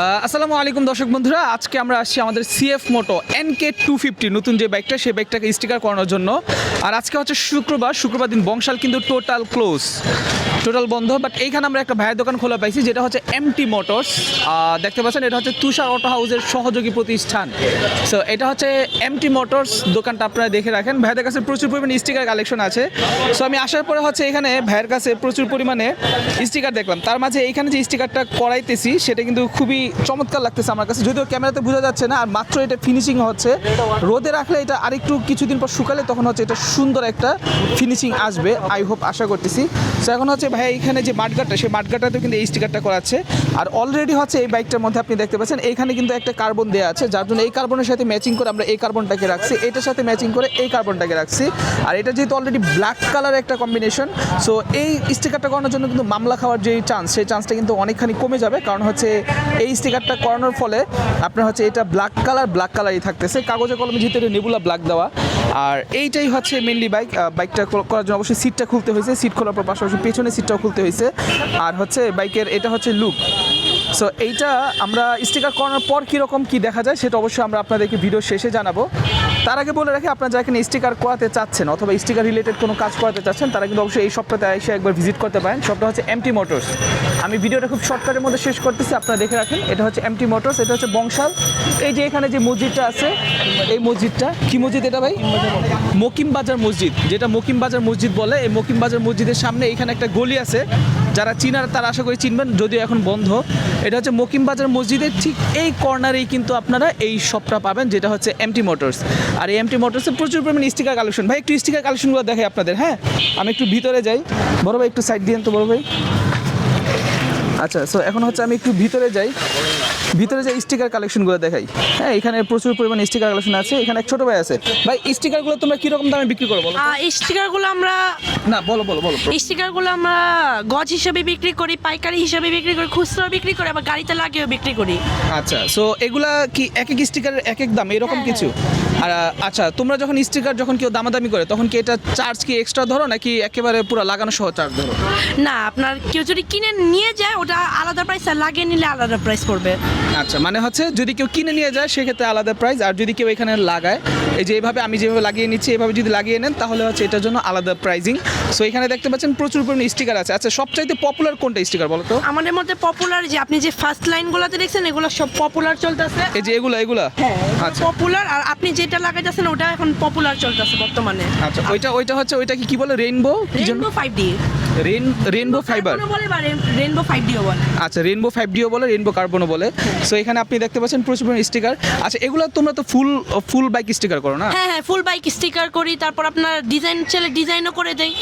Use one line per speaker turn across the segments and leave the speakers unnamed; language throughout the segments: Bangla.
আসসালামু আলাইকুম দর্শক বন্ধুরা। আজকে আমরা আসছি আমাদের CF Moto N K two fifty নতুন যে বাইকটা সেই বাইকটাকে স্টিকার করানোর জন্য। আর আজকে হচ্ছে শুক্রবার শুক্রবার দিন বংশাল কিন্তু টোটাল ক্লোজ টোটাল বন্ধ। বাট এইখানে আমরা একটা ভাইয়ের দোকান খোলা পাইছি, যেটা হচ্ছে এমটি মোটরস দেখতে পাচ্ছেন, এটা হচ্ছে তুষার অটো হাউসের সহযোগী প্রতিষ্ঠান। সো এটা হচ্ছে এমটি মোটরস দোকানটা আপনারা দেখে রাখেন। ভাইয়ের কাছে প্রচুর পরিমাণে স্টিকার কালেকশন আছে। সো আমি আসার পরে হচ্ছে এখানে ভাইয়ের কাছে প্রচুর পরিমাণে স্টিকার দেখলাম। তার মাঝে এইখানে যে স্টিকারটা করাইতেছি, সেটা কিন্তু খুবই চমৎকার লাগতেছে আমার কাছে। যদিও ক্যামেরাতে বোঝা যাচ্ছে না, আর মাত্র এটা ফিনিশিং হচ্ছে। রোদে রাখলে এটা আরেকটু কিছুদিন পর শুকালে তখন হচ্ছে এটা সুন্দর একটা ফিনিশিং আসবে আই হোপ আশা করতেছি। সো এখন হচ্ছে ভাই এখানে যে মাঠগাটটা সেই মাঠগাটাতে কিন্তু এই স্টিকারটা করাচ্ছে আর অলরেডি হচ্ছে এই বাইকটার মধ্যে আপনি দেখতে পাচ্ছেন, এইখানে কিন্তু একটা কার্বন দেওয়া আছে, যার জন্য এই কার্বনের সাথে ম্যাচিং করে আমরা এই কার্বনটাকে রাখছি। এটার সাথে ম্যাচিং করে এই কার্বনটাকে রাখছি। আর এটা যেহেতু অলরেডি ব্ল্যাক কালার একটা কম্বিনেশন সো এই স্টিকারটা করানোর জন্য কিন্তু মামলা খাওয়ার যে চান্স সেই চান্সটা কিন্তু অনেকখানি কমে যাবে। কারণ হচ্ছে এই স্টিকারটা করানোর ফলে আপনার হচ্ছে এটা ব্ল্যাক কালার ব্ল্যাক কালারই থাকতেছে। কাগজে কলমে যেহেতু এটা নেবুলা ব্ল্যাক দেওয়া। আর এইটাই হচ্ছে মেনলি বাইক বাইকটা করার জন্য অবশ্যই সিটটা খুলতে হয়েছে। সিট খোলার পর পাশাপাশি পেছনে সিটটাও খুলতে হয়েছে। আর হচ্ছে বাইকের এটা হচ্ছে লুক সো এইটা আমরা স্টিকার করানোর পর কীরকম কী দেখা যায় সেটা অবশ্যই আমরা আপনাদেরকে ভিডিও শেষে জানাব। তার আগে বলে রাখি, আপনারা যারা এখানে স্টিকার করাতে চাচ্ছেন অথবা স্টিকার রিলেটেড কোনো কাজ করাতে চাচ্ছেন, তারা কিন্তু অবশ্যই এই সপ্তাহে এসে একবার ভিজিট করতে পারেন। সবটা হচ্ছে এমটি মোটরস আমি ভিডিওটা খুব শর্টকাটের মধ্যে শেষ করতেছি, আপনারা দেখে রাখেন। এটা হচ্ছে এমটি মোটরস এটা হচ্ছে বংশাল। এই যে এখানে যে মসজিদটা আছে, এই মসজিদটা, কি মসজিদ এটা ভাই? মকিম বাজার মসজিদ। যেটা মকিম বাজার মসজিদ বলে, এই মকিম বাজার মসজিদের সামনে এখানে একটা গলি আছে। যারা চিনার তারা আশা করি চিনবেন, যদিও এখন বন্ধ। এটা হচ্ছে মকিম বাজার মসজিদের ঠিক এই কর্নারেই কিন্তু আপনারা এই শপটা পাবেন, যেটা হচ্ছে এমটি মোটরস আর এই এমটি মোটরসে প্রচুর পরিমাণে স্টিকার কালেকশন ভাই, একটু স্টিকার কালেকশনগুলো দেখে আপনাদের হ্যাঁ? আমি একটু ভিতরে যাই। বড় ভাই, একটু সাইড দিয়েন তো, বড় ভাই। আচ্ছা সো এখন হচ্ছে আমি একটু ভিতরে যাই। ভিতরে যে স্টিকার কালেকশনগুলো দেখাই। হ্যাঁ এখানে প্রচুর পরিমাণে স্টিকার কালেকশন আছে এখানে এক ছোট ভাই আছে। ভাই স্টিকারগুলো তোমরা কীরকম দামে বিক্রি করো বলো?
স্টিকারগুলো আমরা
না বলো বলো বলো।
স্টিকারগুলো আমরা গজ হিসাবে বিক্রি করি পাইকারি হিসাবে বিক্রি করি খুচরো বিক্রি করি আবার গাড়িতে লাগিয়েও বিক্রি করি।
আচ্ছা সো এগুলা কি এক এক স্টিকারের এক এক দাম? এরকম
হ্যাঁ,
কিছু? আর আচ্ছা তোমরা যখন স্টিকার যখন কেউ দামাদামি করে তখন কি এটা চার্জ কি এক্সট্রা ধরো নাকি একেবারে পুরো লাগানো সহ চার্জ ধরো?
না আপনার কেউ যদি কিনে নিয়ে যায় ওটা আলাদা প্রাইস আর লাগিয়ে নিলে আলাদা প্রাইস পড়বে।
আচ্ছা মানে হচ্ছে যদি কেউ কিনে নিয়ে যায় সেক্ষেত্রে আলাদা প্রাইস আর যদি কেউ এখানে লাগায় এই যে এইভাবে আমি যেভাবে লাগিয়ে নিচ্ছি এইভাবে যদি লাগিয়ে নেন তাহলে হচ্ছে এটার জন্য আলাদা প্রাইজিং সো এখানে দেখতে পাচ্ছেন প্রচুর পরিমাণে স্টিকার আছে। আচ্ছা সবচাইতে পপুলার কোনটা স্টিকার বলো তো?
আমাদের মধ্যে পপুলার যে আপনি যে ফার্স্ট লাইনগুলোতে দেখছেন এগুলো সব পপুলার চলতেছে।
এই যে এগুলা এগুলা? আচ্ছা।
পপুলার আর আপনি যেটা লাগাইতেছেন ওটা এখন পপুলার চলতেছে বর্তমানে।
আচ্ছা ওইটা ওইটা হচ্ছে ওইটা কি কি বলে? Rainbow
five D
rain rainbow fiber?
Rainbow five deo বলে।
আচ্ছা রেনবো ফাইভ ডিও বলে রেনবো কার্বনও বলে। সো এখানে আপনি দেখতে পাচ্ছেন প্রচুর স্টিকার আচ্ছা এগুলো তোমরা তো ফুল ফুল বাইক স্টিকার করো না?
হ্যাঁ হ্যাঁ ফুল বাইক স্টিকার করি তারপর আপনার ডিজাইন চাইলে ডিজাইনও করে দেই।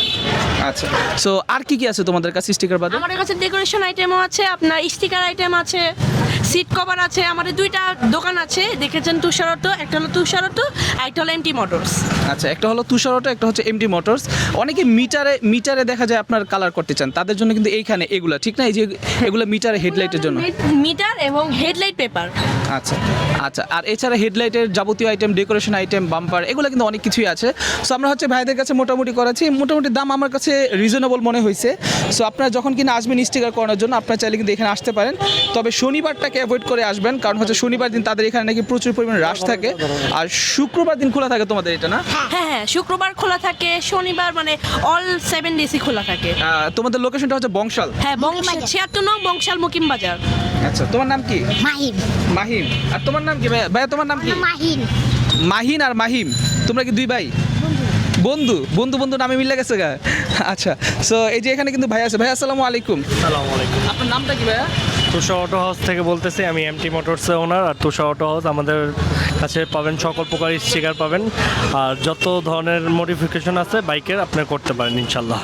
আচ্ছা সো আর কি কি আছে তোমাদের কাছে স্টিকার বাদে?
আমাদের কাছে ডেকোরেশন আইটেমও আছে আপনার স্টিকার আইটেম আছে সিট কভার আছে আমাদের দুইটা দোকান আছে। দেখেছেন তুষারত একটা হলো তুষারত আর একটা হলো এমটি মোটরস
আচ্ছা একটা হলো তুষারটো একটা হচ্ছে এমডি মোটরস অনেকে মিটারে মিটারে দেখা যায় আপনার কালার করতে চান, তাদের জন্য কিন্তু এইখানে এগুলা, ঠিক না? এই যে এগুলো মিটার হেডলাইটের জন্য।
মিটার এবং হেডলাইট পেপার
আচ্ছা আচ্ছা। আর এছাড়া হেডলাইটের যাবতীয় আইটেম ডেকোরেশন আইটেম বাম্পার এগুলো কিন্তু অনেক কিছুই আছে। সো আমরা হচ্ছে ভাইদের কাছে মোটামুটি করাচ্ছি। মোটামুটি দাম আমার কাছে রিজনেবল মনে হয়েছে সো আপনারা যখন কিনা আসবেন স্টিকার করানোর জন্য আপনারা চাইলে কিন্তু এখানে আসতে পারেন। তবে শনিবারটাকে অ্যাভয়েড করে আসবেন। কারণ হচ্ছে শনিবার দিন তাদের এখানে নাকি প্রচুর পরিমাণে রাশ থাকে। আর শুক্রবার দিন খোলা থাকে তোমাদের এটা না?
হ্যাঁ হ্যাঁ শুক্রবার খোলা থাকে শনিবার মানে অল সেভেন ডেসই খোলা থাকে।
তোমাদের লোকেশনটা হচ্ছে বংশাল।
হ্যাঁ বংশাল ছিয়াত্তর নং বংশাল মুকিম বাজার
আচ্ছা তোমার নাম কি?
মাহিম।
মাহিম। আর তোমার নাম কি ভাইয়া? ভাইয়া তোমার নাম কি?
মাহিন
মাহিন আর মাহিম। তোমরা কি দুই ভাই? বন্ধু। বন্ধু। বন্ধু নামে মিলে গেছে গা। আচ্ছা সো এই যে এখানে কিন্তু ভাই আছে। ভাই আসসালামু আলাইকুম।
আসসালামু আলাইকুম।
আপনার নামটা কি ভাইয়া?
তুষা অটো হাউস থেকে বলতেছি আমি এমটি মোটরসের ওনার আর তুষা অটো হাউস আমাদের কাছে পাবেন সকল প্রকার স্টিকার পাবেন। আর যত ধরনের মডিফিকেশন আছে বাইকের আপনি করতে পারেন ইনশাল্লাহ।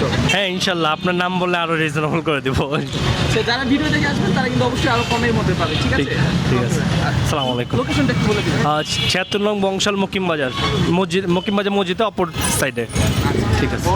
তো?
হ্যাঁ ইনশাল্লাহ। আপনার নাম বললে আরও রিজনেবল করে দিব।
সো যারা ভিডিও দেখে আসবেন তারা কিন্তু অবশ্যই আরও কমের মধ্যে পাবে ঠিক আছে?
ঠিক আছে। আসসালামু আলাইকুম।
লোকেশনটা একটু বলে দিবেন।
ছিয়াত্তর নং বংশাল মকিম বাজার মসজিদ মকিম বাজার মসজিদে অপর সাইডে ঠিক আছে।